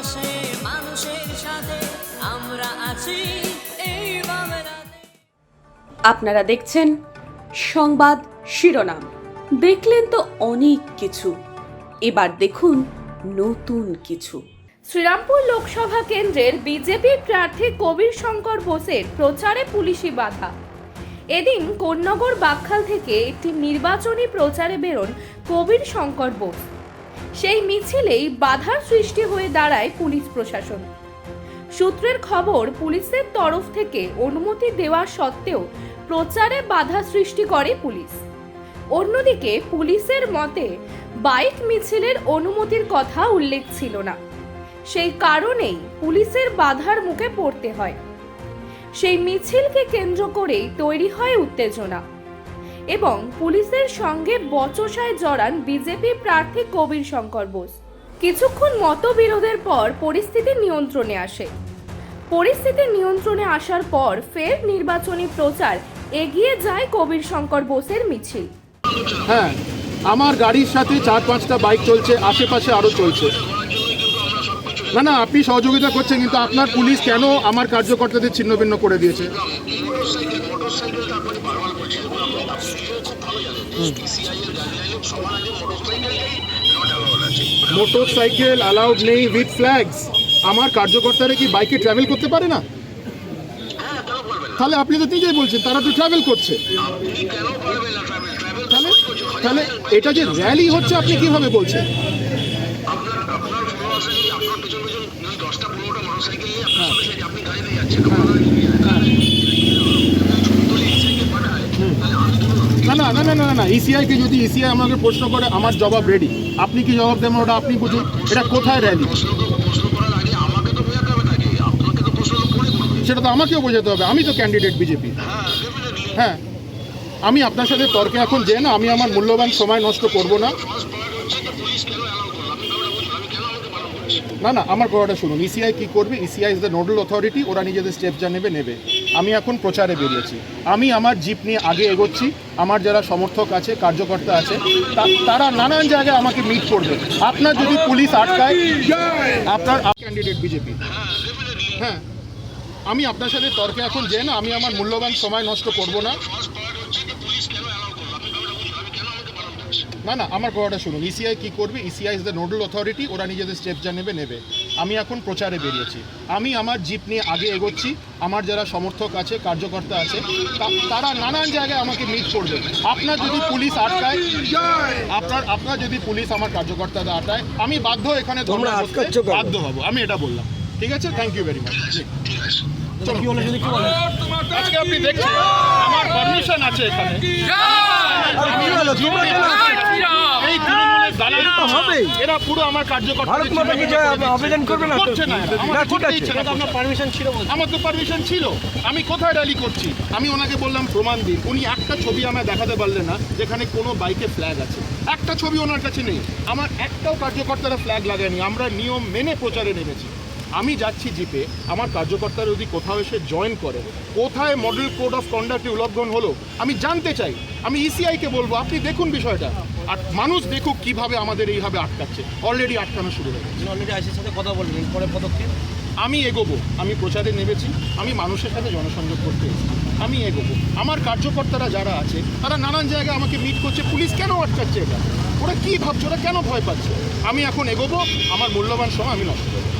পাশে মানুষের সাথে আমরা আছি। এই আপনারা দেখছেন সংবাদ শিরোনাম। দেখলেন তো অনেক কিছু। এবার দেখুন নতুন কিছু। শ্রীরামপুর লোকসভা কেন্দ্রের বিজেপি প্রার্থী কবির শঙ্কর বোসের প্রচারে পুলিশি বাধা। এদিন কোন্নগর বাকখাল থেকে একটি নির্বাচনী প্রচারে বেরোন কবির শঙ্কর বোস। সেই মিছিলেই বাধার সৃষ্টি হয়ে দাঁড়ায় পুলিশ প্রশাসন। সূত্রের খবর, পুলিশের তরফ থেকে অনুমতি দেওয়া সত্ত্বেও প্রচারে বাধা সৃষ্টি করে পুলিশ। অন্যদিকে, পুলিশের মতে, বাইক মিছিলের অনুমতির কথা উল্লেখ ছিল না। সেই কারণেই পুলিশের বাধার মুখে পড়তে হয়। সেই মিছিলকে কেন্দ্র করেই তৈরি হয় উত্তেজনা। এবং পুলিশের সঙ্গে বচসায় জড়ান বিজেপি প্রার্থী কবির শঙ্কর বোস। কিছুক্ষণ মতবিরোধের পর পরিস্থিতি নিয়ন্ত্রণে আসে। পরিস্থিতি নিয়ন্ত্রণে আসার পর ফের নির্বাচনী প্রচার এগিয়ে যায় কবির শঙ্কর বোসের মিছিল। হ্যাঁ আমার গাড়ির সাথে চার পাঁচটা বাইক চলছে, আশেপাশে আরও চলছে। না না, আপনি সহযোগিতা করছেন, কিন্তু আপনার পুলিশ কেন আমার কার্যকর্তাদের ছিন্ন ভিন্ন করে দিয়েছে? মোটর সাইকেল অ্যালাউড নেই উইথ ফ্ল্যাগস আমার কার্যকর্তারা কি বাইকে ট্রাভেল করতে পারে না? তাহলে আপনি তো নিজেই বলছেন, তারা তো ট্রাভেল করছে। তাহলে তাহলে এটা যে র্যালি হচ্ছে, আপনি কীভাবে বলছেন? না না না না না না ইসিআই কে যদি ইসিআই আমাকে প্রশ্ন করে আমার জবাব রেডি আপনি কি জবাব দেবেন? ওটা আপনি বুঝুন। এটা কোথায় র্যালি সেটা তো আমাকেও বোঝাতে হবে। আমি তো ক্যান্ডিডেট বিজেপি হ্যাঁ আমি আপনার সাথে তর্কে এখন যে না আমি আমার মূল্যবান সময় নষ্ট করব না। না না, আমার কথাটা শুনুন। ইসিআই কি করবে? ECI is the nodal authority ওরা নিজেদের স্টেপ যা নেবে নেবে। আমি এখন প্রচারে বেরিয়েছি। আমি আমার জিপ নিয়ে আগে এগোচ্ছি। আমার যারা সমর্থক আছে, কার্যকর্তা আছে তারা নানান জায়গায় আমাকে মিট করবে। আপনার যদি পুলিশ আটকায়, আপনার ক্যান্ডিডেট বিজেপি হ্যাঁ আমি আপনার সাথে তর্কে এখন যে না, আমি আমার মূল্যবান সময় নষ্ট করব না। না না আমার কথাটা শুনুন। ইসিআই কি করবে? ECI is the nodal authority ওরা নিজেদের স্টেপ যা নেবে নেবে। আমি এখন প্রচারে বেরিয়েছি। আমি আমার জিপ নিয়ে আগে এগোচ্ছি। আমার যারা সমর্থক আছে কার্যকর্তা আছে তা- তারা নানান জায়গায় আমাকে মিট করবে। আপনার যদি পুলিশ আটকায় আপনার আপনার যদি পুলিশ আমার কার্যকর্তাদের আটকায় আমি বাধ্য এখানে বাধ্য হব। আমি এটা বললাম। ঠিক আছে? থ্যাংক ইউ ভেরি মাচ আজকে আপনি দেখছেন? পারমিশন আছে এখানে। আমি হলো? জীবনে এই তৃণমূলের দালাল তো হবেই। এরা পুরো আমার কার্যকর্তা ভারত মাতা কি জয় আবেদন করবে না তো? করছে না না, ঠিক আছে। আপনার পারমিশন ছিল আমার তো পারমিশন ছিল। আমি কোথায় র্যালি করছি? আমি ওনাকে বললাম প্রমাণ দিন। উনি একটা ছবি আমায় দেখাতে পারলেন না যেখানে কোনো বাইকে ফ্ল্যাগ আছে। একটা ছবি ওনার কাছে নেই। আমার একটাও কার্যকর্তারা ফ্ল্যাগ লাগায়নি। আমরা নিয়ম মেনে প্রচারে নেমেছি। আমি যাচ্ছি জিপে আমার কার্যকর্তারা যদি কোথাও এসে জয়েন করে কোথায় মডেল কোড অফ কন্ডাক্ট উল্লঙ্ঘন হলো আমি জানতে চাই। আমি ইসিআইকে বলব আপনি দেখুন বিষয়টা। আর মানুষ দেখুক কীভাবে আমাদের এইভাবে আটকাচ্ছে। অলরেডি আটকানো শুরু হয়ে গেছে। অলরেডি আইসির সাথে কথা বললেন পরে পদক্ষেপ? আমি এগোবো আমি প্রচারে নেমেছি আমি মানুষের সাথে জনসংযোগ করতে এসেছি। আমি এগোবো। আমার কার্যকর্তারা যারা আছে তারা নানান জায়গায় আমাকে মিট করছে পুলিশ কেন আটকাচ্ছে এটা? ওরা কী ভাবছে? ওরা কেন ভয় পাচ্ছে? আমি এখন এগোবো আমার মূল্যবান সময় আমি নষ্ট করব।